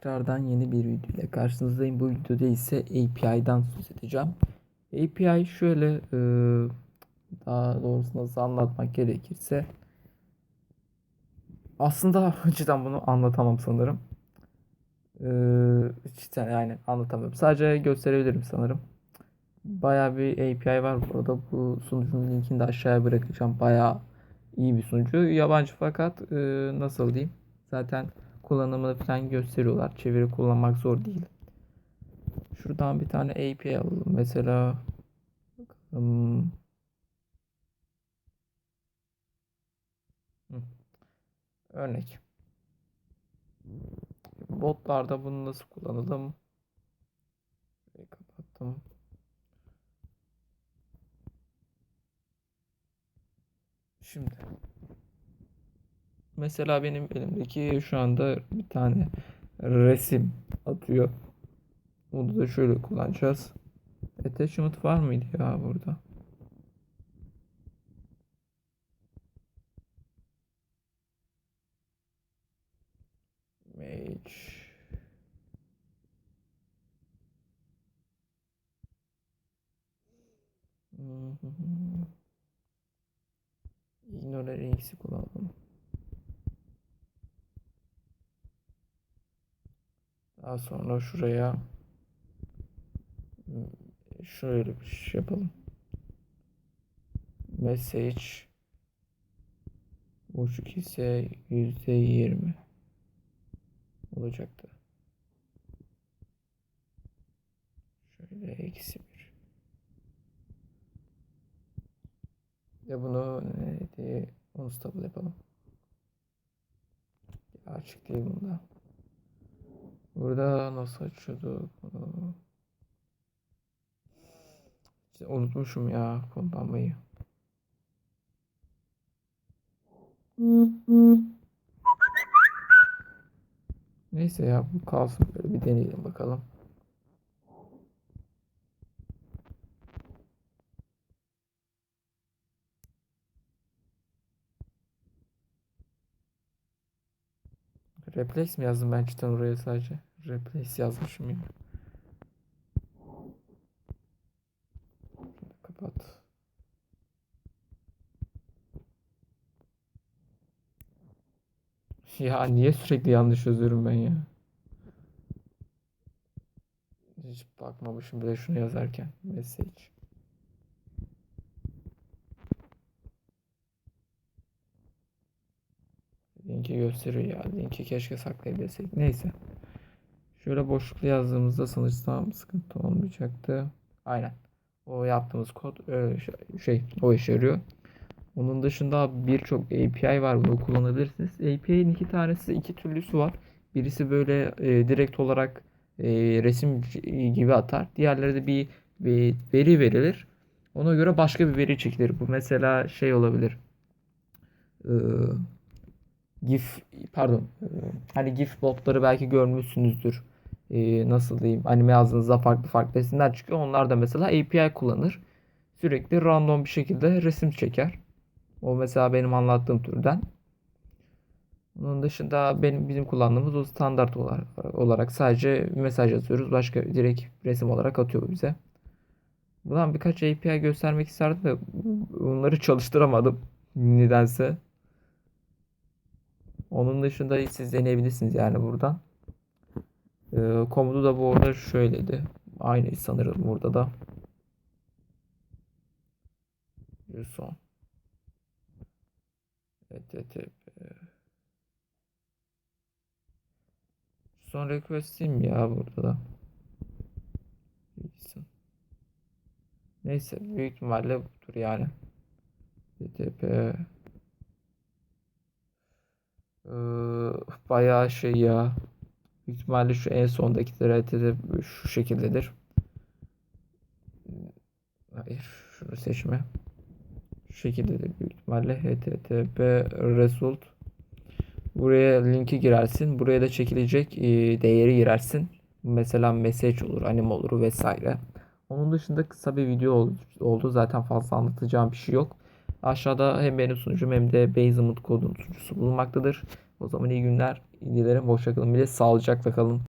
Tekrardan yeni bir video ile karşınızdayım. Bu videoda ise API'dan söz edeceğim. API şöyle e, daha doğrusu nasıl anlatmak gerekirse aslında cidden bunu anlatamam sanırım. E, cidden yani anlatamıyorum. Sadece gösterebilirim sanırım. Bayağı bir API var bu arada. Bu sunucunun linkini de aşağıya bırakacağım. Bayağı iyi bir sunucu. Yabancı fakat e, nasıl diyeyim? Zaten kullanımını falan gösteriyorlar. Çeviri kullanmak zor değil. Şuradan bir tane API alalım. Mesela bakalım. Örnek. Botlarda bunu nasıl kullanalım? Şurayı kapattım. Şimdi mesela benim elimdeki şu anda bir tane resim atıyor. Bunu da şöyle kullanacağız. Attachment var mıydı ya burada? Image. Ignore X'i kullanalım. Daha sonra şuraya şöyle bir şey yapalım. Message buçuk ise yüzde yirmi olacaktı. Şöyle eksi bir. Ya bunu ne diye unstable yapalım. Ya açık değil bunda. Burada nasıl açıyorduk bunu? İşte unutmuşum ya kullanmayı. Neyse ya bu kalsın böyle bir deneyelim bakalım. Replace mi yazdım ben cidden oraya sadece? Replace yazmışım ya. Kapat. Ya niye sürekli yanlış yazıyorum ben ya? Hiç bakmamışım bile şunu yazarken. Message. Linki gösteriyor ya. Linki keşke saklayabilsek. Neyse. Şöyle boşluklu yazdığımızda sanırsam sıkıntı olmayacaktı. Aynen. O yaptığımız kod öyle şey o işe yarıyor. Onun dışında birçok API var. Bunu kullanabilirsiniz. API'nin iki tanesi iki türlüsü var. Birisi böyle e, direkt olarak e, resim gibi atar. Diğerleri de bir, bir veri verilir. Ona göre başka bir veri çekilir. Bu mesela şey olabilir. Ee, GIF pardon e, hani GIF botları belki görmüşsünüzdür. Ee, nasıl diyeyim anime yazdığınızda farklı farklı resimler çıkıyor. Onlar da mesela API kullanır. Sürekli random bir şekilde resim çeker. O mesela benim anlattığım türden. Onun dışında benim bizim kullandığımız o standart olarak, sadece mesaj yazıyoruz. Başka direkt resim olarak atıyor bize. Buradan birkaç API göstermek isterdim de onları çalıştıramadım nedense. Onun dışında siz deneyebilirsiniz yani buradan. Ee, komutu da bu arada şöyleydi. Aynı sanırım burada da. Son. HTTP. Son request'im ya burada da. Neyse büyük ihtimalle budur yani. Ee, bayağı şey ya. Büyük şu en sondakiler HTTP şu şekildedir. Hayır şunu seçme şekilde de büyük ihtimalle http result buraya linki girersin. Buraya da çekilecek değeri girersin. Mesela message olur, anime olur vesaire. Onun dışında kısa bir video oldu. Zaten fazla anlatacağım bir şey yok. Aşağıda hem benim sunucum hem de Basement kodun sunucusu bulunmaktadır. O zaman iyi günler. Dilerim hoşça kalın. Bir de sağlıcakla kalın.